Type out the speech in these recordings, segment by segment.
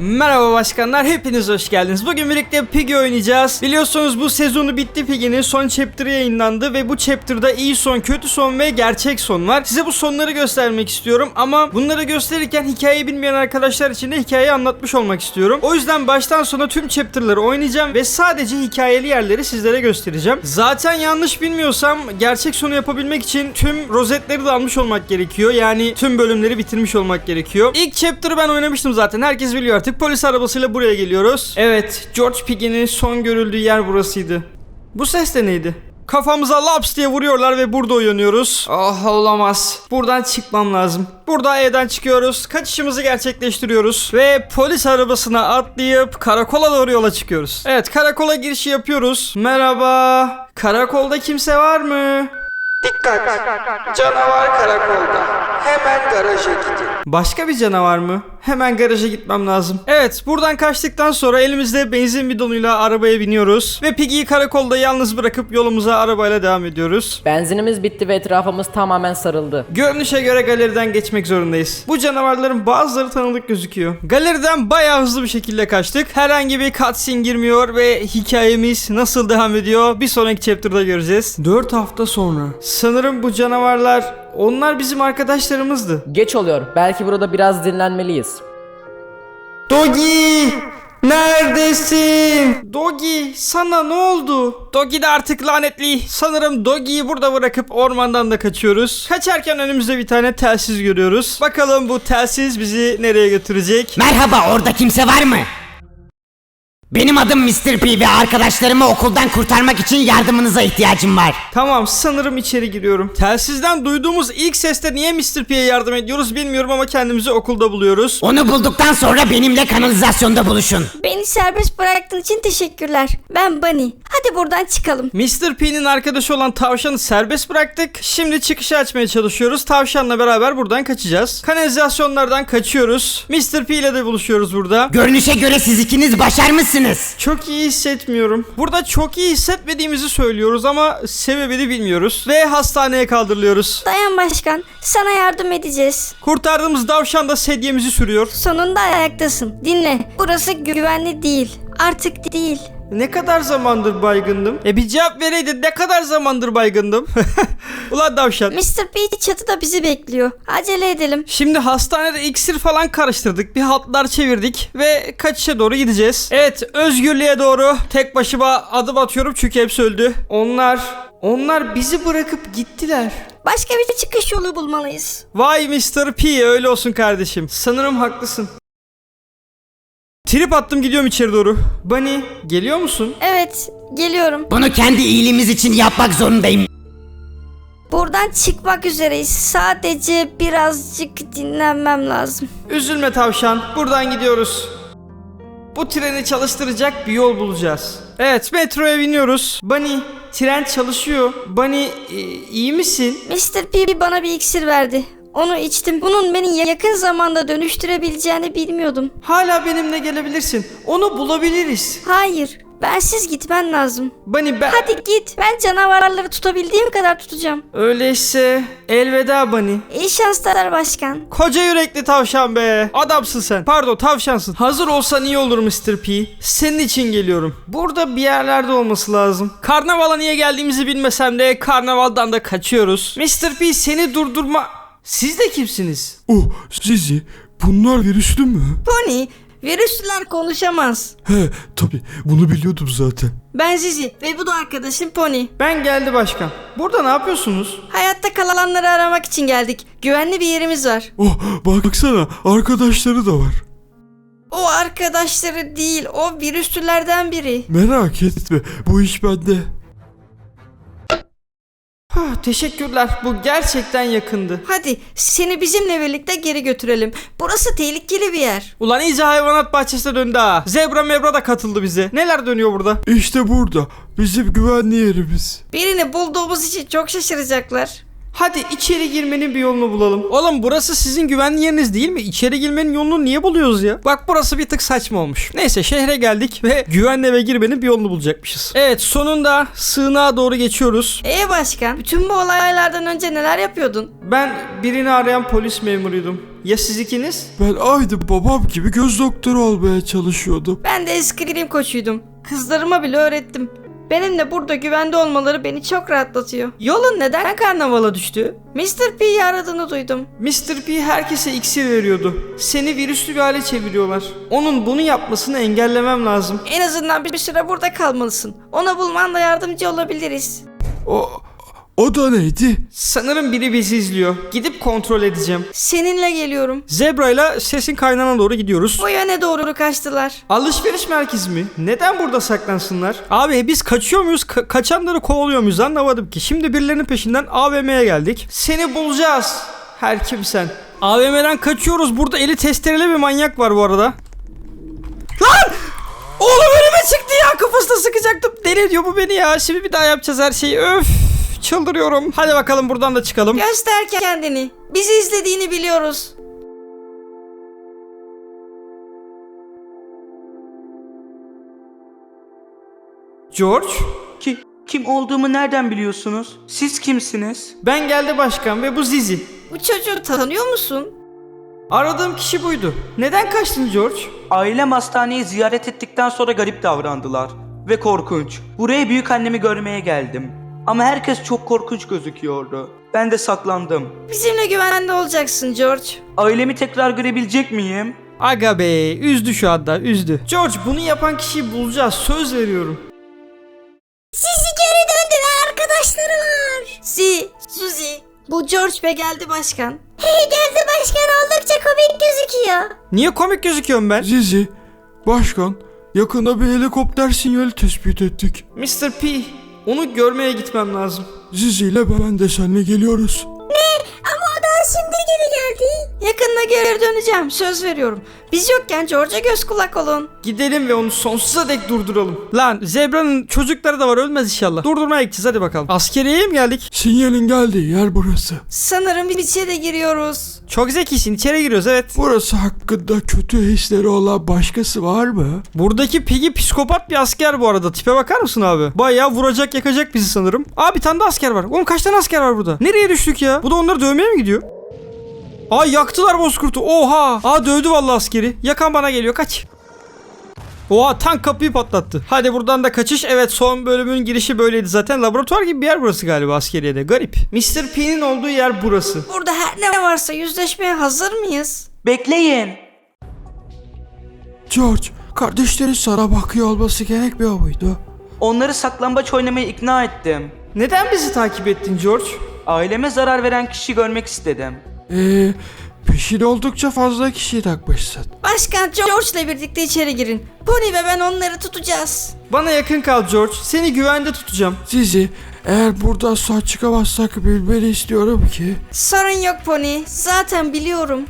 Merhaba başkanlar, hepiniz hoş geldiniz. Bugün birlikte Piggy oynayacağız. Biliyorsunuz bu sezonu bitti Piggy'nin son chapter'ı yayınlandı ve bu chapter'da iyi son, kötü son ve gerçek son var. Size bu sonları göstermek istiyorum ama bunları gösterirken hikayeyi bilmeyen arkadaşlar için de hikayeyi anlatmış olmak istiyorum. O yüzden baştan sona tüm chapter'ları oynayacağım ve sadece hikayeli yerleri sizlere göstereceğim. Zaten yanlış bilmiyorsam gerçek sonu yapabilmek için tüm rozetleri de almış olmak gerekiyor. Yani tüm bölümleri bitirmiş olmak gerekiyor. İlk chapter'ı ben oynamıştım zaten. Herkes biliyor artık. Polis arabasıyla buraya geliyoruz. Evet, George Piggy'nin son görüldüğü yer burasıydı. Bu ses de neydi? Kafamıza laps diye vuruyorlar ve burada uyanıyoruz. Ah olamaz. Buradan çıkmam lazım. Burada evden çıkıyoruz. Kaçışımızı gerçekleştiriyoruz. Ve polis arabasına atlayıp karakola doğru yola çıkıyoruz. Evet karakola girişi yapıyoruz. Merhaba. Karakolda kimse var mı? Dikkat! Canavar karakolda. Hemen garaja gidin. Başka bir canavar mı? Hemen garaja gitmem lazım. Evet, buradan kaçtıktan sonra elimizde benzin bidonuyla arabaya biniyoruz. Ve Piggy'yi karakolda yalnız bırakıp yolumuza arabayla devam ediyoruz. Benzinimiz bitti ve etrafımız tamamen sarıldı. Görünüşe göre galeriden geçmek zorundayız. Bu canavarların bazıları tanıdık gözüküyor. Galeriden bayağı hızlı bir şekilde kaçtık. Herhangi bir cutscene girmiyor ve hikayemiz nasıl devam ediyor bir sonraki chapter'da göreceğiz. 4 hafta sonra. Sanırım bu canavarlar onlar bizim arkadaşlarımızdı. Geç oluyor. Belki burada biraz dinlenmeliyiz. Dogi! Neredesin? Dogi sana ne oldu? Dogi de artık lanetli. Sanırım Dogi'yi burada bırakıp ormandan da kaçıyoruz. Kaçarken önümüzde bir tane telsiz görüyoruz. Bakalım bu telsiz bizi nereye götürecek? Merhaba orada kimse var mı? Benim adım Mr. P ve arkadaşlarımı okuldan kurtarmak için yardımınıza ihtiyacım var. Tamam sanırım içeri giriyorum. Telsizden duyduğumuz ilk seste niye Mr. P'ye yardım ediyoruz bilmiyorum ama kendimizi okulda buluyoruz. Onu bulduktan sonra benimle kanalizasyonda buluşun. Beni serbest bıraktığın için teşekkürler. Ben Bunny. Hadi buradan çıkalım. Mr. P'nin arkadaşı olan tavşanı serbest bıraktık. Şimdi çıkışı açmaya çalışıyoruz. Tavşanla beraber buradan kaçacağız. Kanalizasyonlardan kaçıyoruz. Mr. P ile de buluşuyoruz burada. Görünüşe göre siz ikiniz başarmışsınız. Çok iyi hissetmiyorum. Burada çok iyi hissetmediğimizi söylüyoruz ama sebebini bilmiyoruz. Ve hastaneye kaldırılıyoruz. Dayan başkan. Sana yardım edeceğiz. Kurtardığımız tavşan da sedyemizi sürüyor. Sonunda ayaktasın. Dinle. Burası güvenli değil. Artık değil. Ne kadar zamandır baygındım? E bir cevap vereydin ne kadar zamandır baygındım? Ulan tavşan. Mr. P çatıda bizi bekliyor. Acele edelim. Şimdi hastanede iksir falan karıştırdık. Bir hatlar çevirdik ve kaçışa doğru gideceğiz. Evet özgürlüğe doğru tek başıma adım atıyorum çünkü hepsi öldü. Onlar, onlar bizi bırakıp gittiler. Başka bir çıkış yolu bulmalıyız. Vay Mr. P öyle olsun kardeşim. Sanırım haklısın. Trip attım gidiyorum içeri doğru. Bunny geliyor musun? Evet. Geliyorum. Bunu kendi iyiliğimiz için yapmak zorundayım. Buradan çıkmak üzereyiz. Sadece birazcık dinlenmem lazım. Üzülme tavşan. Buradan gidiyoruz. Bu treni çalıştıracak bir yol bulacağız. Evet metroya biniyoruz. Bunny tren çalışıyor. Bunny e, iyi misin? Mr. P bana bir iksir verdi. Onu içtim. Bunun beni yakın zamanda dönüştürebileceğini bilmiyordum. Hala benimle gelebilirsin. Onu bulabiliriz. Hayır. Bensiz gitmen lazım. Bunny ben... Hadi git. Ben canavarları tutabildiğim kadar tutacağım. Öyleyse elveda Bunny. İyi şanslar başkan. Koca yürekli tavşan be. Adamsın sen. Pardon tavşansın. Hazır olsan iyi olur Mr. P. Senin için geliyorum. Burada bir yerlerde olması lazım. Karnavala niye geldiğimizi bilmesem de karnavaldan da kaçıyoruz. Mr. P seni durdurma... Siz de kimsiniz? Oh Zizi bunlar virüslü mü? Pony, virüsler konuşamaz. He tabi bunu biliyordum zaten. Ben Zizi ve bu da arkadaşım Pony. Ben geldi başkan. Burada ne yapıyorsunuz? Hayatta kalanları aramak için geldik. Güvenli bir yerimiz var. Oh baksana arkadaşları da var. O arkadaşları değil, o virüslerden biri. Merak etme bu iş bende. Hah, teşekkürler. Bu gerçekten yakındı. Hadi seni bizimle birlikte geri götürelim. Burası tehlikeli bir yer. Ulan iyice hayvanat bahçesine döndü ha. Zebra mebra da katıldı bize. Neler dönüyor burada? İşte burada bizim güvenli yerimiz. Birini bulduğumuz için çok şaşıracaklar. Hadi içeri girmenin bir yolunu bulalım. Oğlum burası sizin güvenli yeriniz değil mi? İçeri girmenin yolunu niye buluyoruz ya? Bak burası bir tık saçma olmuş. Neyse şehre geldik ve güvenli eve girmenin bir yolunu bulacakmışız. Evet sonunda sığınağa doğru geçiyoruz. Ee başkan, bütün bu olaylardan önce neler yapıyordun? Ben birini arayan polis memuruydum. Ya siz ikiniz? Ben aynı babam gibi göz doktoru olmaya çalışıyordum. Ben de eskrim koçuydum. Kızlarıma bile öğrettim. Benimle burada güvende olmaları beni çok rahatlatıyor. Yolun neden karnavala düştü? Mr. P'yi aradığını duydum. Mr. P herkese iksir veriyordu. Seni virüslü bir hale çeviriyorlar. Onun bunu yapmasını engellemem lazım. En azından bir süre burada kalmalısın. Ona bulmanla yardımcı olabiliriz. O, o da neydi? Sanırım biri bizi izliyor. Gidip kontrol edeceğim. Seninle geliyorum. Zebra ile sesin kaynağına doğru gidiyoruz. Bu yöne doğru kaçtılar. Alışveriş merkezi mi? Neden burada saklansınlar? Abi biz kaçıyor muyuz? Ka- kaçanları kovalıyor muyuz? Anlamadım ki. Şimdi birilerinin peşinden AVM'ye geldik. Seni bulacağız. Her kimsen. AVM'den kaçıyoruz. Burada eli testereli bir manyak var bu arada. Lan! Oğlum önüme çıktı ya. Kafasına sıkacaktım. Deli ediyor bu beni ya. Şimdi bir daha yapacağız her şeyi. Öf. Çıldırıyorum. Hadi bakalım buradan da çıkalım. Göster kendini. Bizi izlediğini biliyoruz. George. Ki, kim olduğumu nereden biliyorsunuz? Siz kimsiniz? Ben geldi başkan ve bu Zizi. Bu çocuğu tanıyor musun? Aradığım kişi buydu. Neden kaçtın George? Ailem hastaneyi ziyaret ettikten sonra garip davrandılar. Ve korkunç. Buraya büyük annemi görmeye geldim. Ama herkes çok korkunç gözüküyordu. Ben de saklandım. Bizimle güvende olacaksın George. Ailemi tekrar görebilecek miyim? Aga be üzdü şu anda üzdü. George bunu yapan kişiyi bulacağız söz veriyorum. Sizi geri döndü ve arkadaşları var. Si, Suzy. Bu George Bey geldi başkan. Hey geldi başkan oldukça komik gözüküyor. Niye komik gözüküyorum ben? Zizi, başkan, yakında bir helikopter sinyali tespit ettik. Mr. P onu görmeye gitmem lazım. Zizi ile ben de seninle geliyoruz. Yakında geri döneceğim söz veriyorum. Biz yokken George'a göz kulak olun. Gidelim ve onu sonsuza dek durduralım. Lan Zebra'nın çocukları da var ölmez inşallah. Durdurmaya gideceğiz hadi bakalım. Askeriyeye mi geldik? Sinyalin geldiği yer burası. Sanırım bir içeri giriyoruz. Çok zekisin içeri giriyoruz evet. Burası hakkında kötü hisleri olan başkası var mı? Buradaki Piggy psikopat bir asker bu arada. Tipe bakar mısın abi? Bayağı vuracak yakacak bizi sanırım. Aa bir tane de asker var. Oğlum kaç tane asker var burada? Nereye düştük ya? Bu da onları dövmeye mi gidiyor? Aa yaktılar bozkurtu. Oha. Aa dövdü vallahi askeri. Yakan bana geliyor kaç. Oha tank kapıyı patlattı. Hadi buradan da kaçış. Evet son bölümün girişi böyleydi zaten. Laboratuvar gibi bir yer burası galiba askeriyede. Garip. Mr. P'nin olduğu yer burası. Burada her ne varsa yüzleşmeye hazır mıyız? Bekleyin. George, kardeşlerin sana bakıyor olması gerekmiyor muydu? Onları saklambaç oynamaya ikna ettim. Neden bizi takip ettin George? Aileme zarar veren kişi görmek istedim. Eee, peşin oldukça fazla kişiyi takmışsın. Başkan George'la birlikte içeri girin. Pony ve ben onları tutacağız. Bana yakın kal George. Seni güvende tutacağım. Zizi, eğer buradan sağ çıkamazsak bilmeni istiyorum ki... Sorun yok Pony. Zaten biliyorum.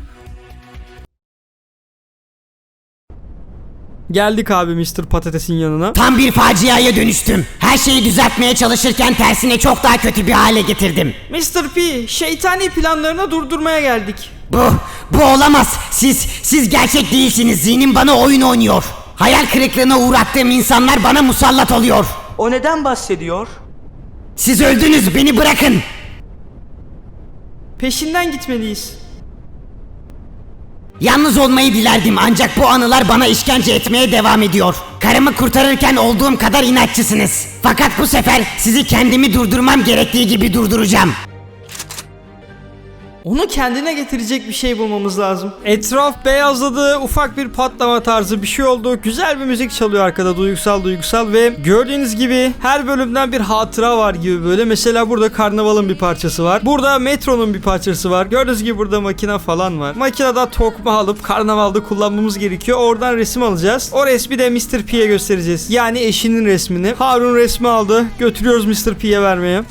Geldik abi Mr. Patates'in yanına. Tam bir faciaya dönüştüm. Her şeyi düzeltmeye çalışırken tersine çok daha kötü bir hale getirdim. Mr. P, şeytani planlarını durdurmaya geldik. Bu, bu olamaz. Siz, siz gerçek değilsiniz. Zihnim bana oyun oynuyor. Hayal kırıklığına uğrattığım insanlar bana musallat oluyor. O neden bahsediyor? Siz öldünüz, beni bırakın. Peşinden gitmeliyiz. Yalnız olmayı dilerdim ancak bu anılar bana işkence etmeye devam ediyor. Karımı kurtarırken olduğum kadar inatçısınız. Fakat bu sefer sizi kendimi durdurmam gerektiği gibi durduracağım. Onu kendine getirecek bir şey bulmamız lazım. Etraf beyazladı, ufak bir patlama tarzı bir şey oldu. Güzel bir müzik çalıyor arkada duygusal duygusal ve gördüğünüz gibi her bölümden bir hatıra var gibi böyle. Mesela burada karnavalın bir parçası var. Burada metronun bir parçası var. Gördüğünüz gibi burada makine falan var. Makinede tokma alıp karnavalda kullanmamız gerekiyor. Oradan resim alacağız. O resmi de Mr. P'ye göstereceğiz. Yani eşinin resmini. Harun resmi aldı. Götürüyoruz Mr. P'ye vermeye.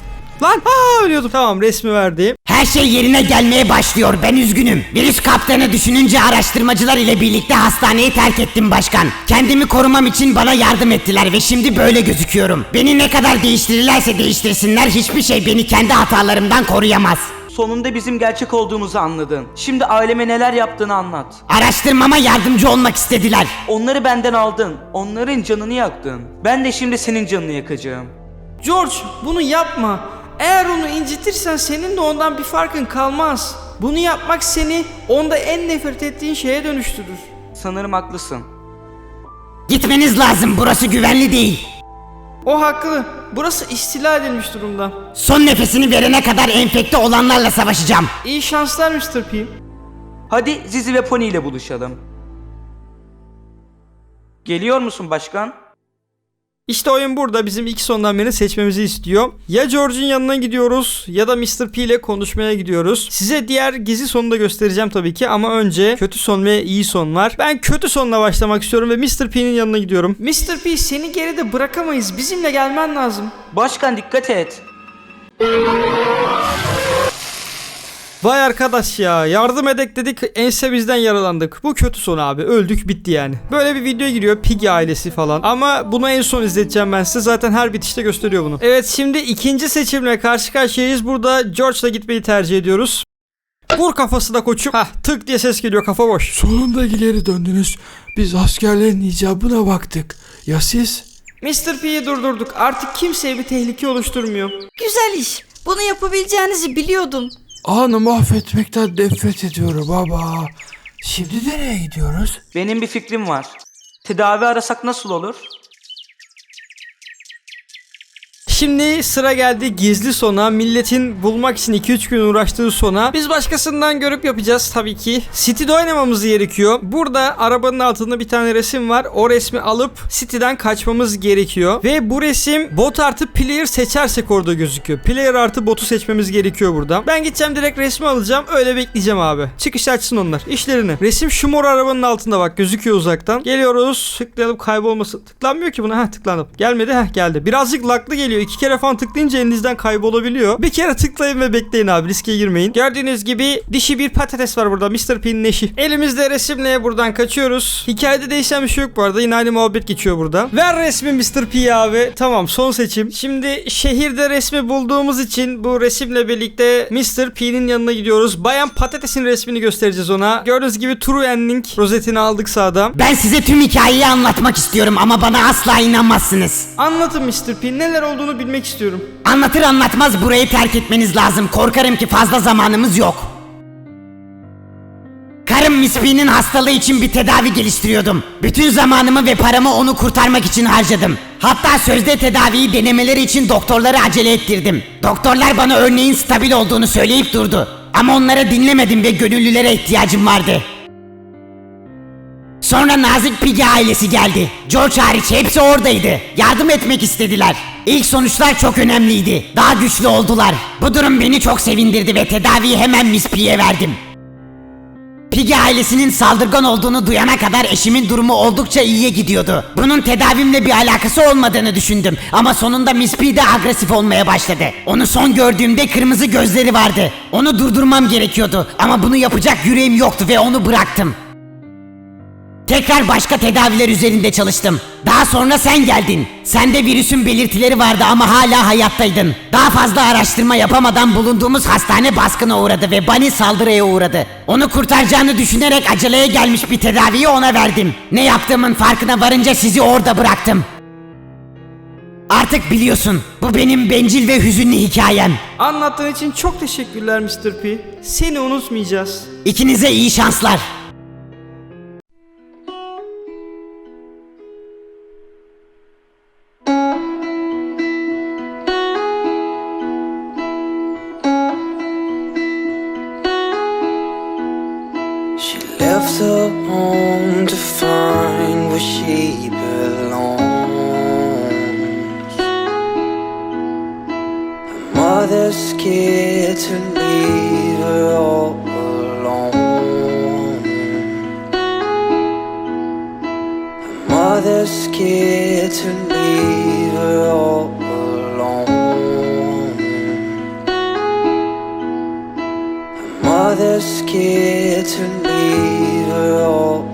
Lan aa ölüyordum. Tamam resmi verdi. Her şey yerine gelmeye başlıyor ben üzgünüm. Virüs kaptığını düşününce araştırmacılar ile birlikte hastaneyi terk ettim başkan. Kendimi korumam için bana yardım ettiler ve şimdi böyle gözüküyorum. Beni ne kadar değiştirirlerse değiştirsinler hiçbir şey beni kendi hatalarımdan koruyamaz. Sonunda bizim gerçek olduğumuzu anladın. Şimdi aileme neler yaptığını anlat. Araştırmama yardımcı olmak istediler. Onları benden aldın. Onların canını yaktın. Ben de şimdi senin canını yakacağım. George bunu yapma. Eğer onu incitirsen senin de ondan bir farkın kalmaz. Bunu yapmak seni onda en nefret ettiğin şeye dönüştürür. Sanırım haklısın. Gitmeniz lazım burası güvenli değil. O haklı. Burası istila edilmiş durumda. Son nefesini verene kadar enfekte olanlarla savaşacağım. İyi şanslar Mr. P. Hadi Zizi ve Pony ile buluşalım. Geliyor musun başkan? İşte oyun burada bizim ilk sondan beri seçmemizi istiyor. Ya George'un yanına gidiyoruz ya da Mr. P ile konuşmaya gidiyoruz. Size diğer gizli sonu da göstereceğim tabii ki ama önce kötü son ve iyi son var. Ben kötü sonla başlamak istiyorum ve Mr. P'nin yanına gidiyorum. Mr. P seni geride bırakamayız. Bizimle gelmen lazım. Başkan dikkat et. Vay arkadaş ya yardım edek dedik ense bizden yaralandık. Bu kötü son abi öldük bitti yani. Böyle bir video giriyor Piggy ailesi falan. Ama bunu en son izleteceğim ben size zaten her bitişte gösteriyor bunu. Evet şimdi ikinci seçimle karşı karşıyayız. Burada George'la gitmeyi tercih ediyoruz. Vur kafası da koçum. Hah tık diye ses geliyor kafa boş. Sonunda ileri döndünüz. Biz askerlerin icabına baktık. Ya siz? Mr. P'yi durdurduk. Artık kimseye bir tehlike oluşturmuyor. Güzel iş. Bunu yapabileceğinizi biliyordum. Anı mahvetmekten nefret ediyorum baba. Şimdi nereye gidiyoruz? Benim bir fikrim var. Tedavi arasak nasıl olur? Şimdi sıra geldi gizli sona. Milletin bulmak için 2-3 gün uğraştığı sona. Biz başkasından görüp yapacağız tabii ki. City'de oynamamız gerekiyor. Burada arabanın altında bir tane resim var. O resmi alıp City'den kaçmamız gerekiyor. Ve bu resim bot artı player seçersek orada gözüküyor. Player artı botu seçmemiz gerekiyor burada. Ben gideceğim direkt resmi alacağım. Öyle bekleyeceğim abi. Çıkış açsın onlar. İşlerini. Resim şu mor arabanın altında bak gözüküyor uzaktan. Geliyoruz. Tıklayalım kaybolmasın. Tıklanmıyor ki buna. Heh tıkladım. Gelmedi. Heh geldi. Birazcık laklı geliyor. İki kere falan tıklayınca elinizden kaybolabiliyor. Bir kere tıklayın ve bekleyin abi. Riske girmeyin. Gördüğünüz gibi dişi bir patates var burada. Mr. P'nin eşi. Elimizde resimle buradan kaçıyoruz. Hikayede değişen bir şey yok bu arada. Yine aynı muhabbet geçiyor burada. Ver resmi Mr. P abi. Tamam son seçim. Şimdi şehirde resmi bulduğumuz için bu resimle birlikte Mr. P'nin yanına gidiyoruz. Bayan Patates'in resmini göstereceğiz ona. Gördüğünüz gibi True Ending rozetini aldık sağdan. Ben size tüm hikayeyi anlatmak istiyorum ama bana asla inanmazsınız. Anlatın Mr. P. Neler olduğunu bilmek istiyorum. Anlatır anlatmaz burayı terk etmeniz lazım. Korkarım ki fazla zamanımız yok. Karım Miss P'nin hastalığı için bir tedavi geliştiriyordum. Bütün zamanımı ve paramı onu kurtarmak için harcadım. Hatta sözde tedaviyi denemeleri için doktorları acele ettirdim. Doktorlar bana örneğin stabil olduğunu söyleyip durdu. Ama onlara dinlemedim ve gönüllülere ihtiyacım vardı. Sonra nazik Piggy ailesi geldi. George hariç hepsi oradaydı. Yardım etmek istediler. İlk sonuçlar çok önemliydi. Daha güçlü oldular. Bu durum beni çok sevindirdi ve tedaviyi hemen Miss P'ye verdim. Piggy ailesinin saldırgan olduğunu duyana kadar eşimin durumu oldukça iyiye gidiyordu. Bunun tedavimle bir alakası olmadığını düşündüm ama sonunda Miss P de agresif olmaya başladı. Onu son gördüğümde kırmızı gözleri vardı. Onu durdurmam gerekiyordu ama bunu yapacak yüreğim yoktu ve onu bıraktım. Tekrar başka tedaviler üzerinde çalıştım. Daha sonra sen geldin. Sende virüsün belirtileri vardı ama hala hayattaydın. Daha fazla araştırma yapamadan bulunduğumuz hastane baskına uğradı ve Bunny saldırıya uğradı. Onu kurtaracağını düşünerek aceleye gelmiş bir tedaviyi ona verdim. Ne yaptığımın farkına varınca sizi orada bıraktım. Artık biliyorsun. Bu benim bencil ve hüzünlü hikayem. Anlattığın için çok teşekkürler Mr. P. Seni unutmayacağız. İkinize iyi şanslar. Mother's scared to leave her all alone. Her mother's scared to leave her all alone. Mother's scared to leave her all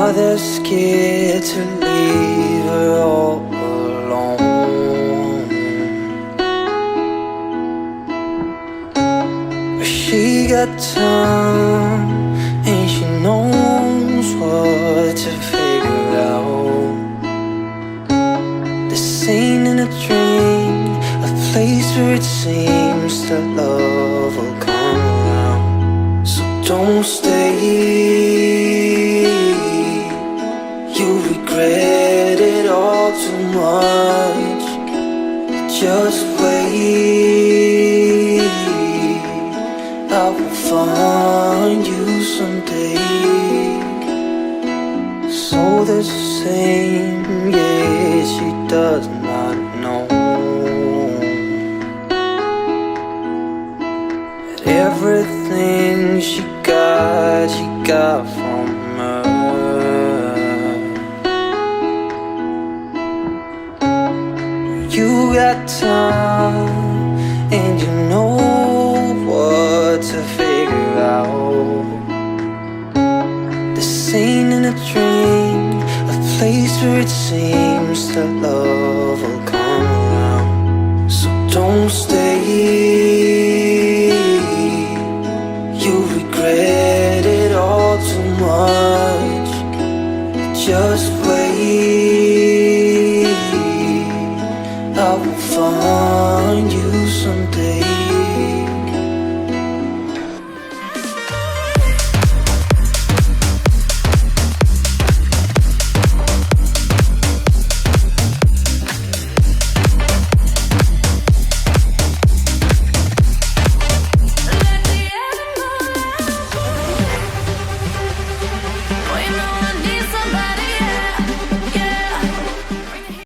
Mother's scared to leave her all alone. But she got time and she knows what to figure out. This ain't in a dream a place where it seems that love will come around. So don't stay. Much. Just wait. I will find you someday. So the same, yeah, she does not know that everything she got, she got You got time, and you know what to figure out. This ain't in a dream, a place where it seems that love will come around. So don't stay.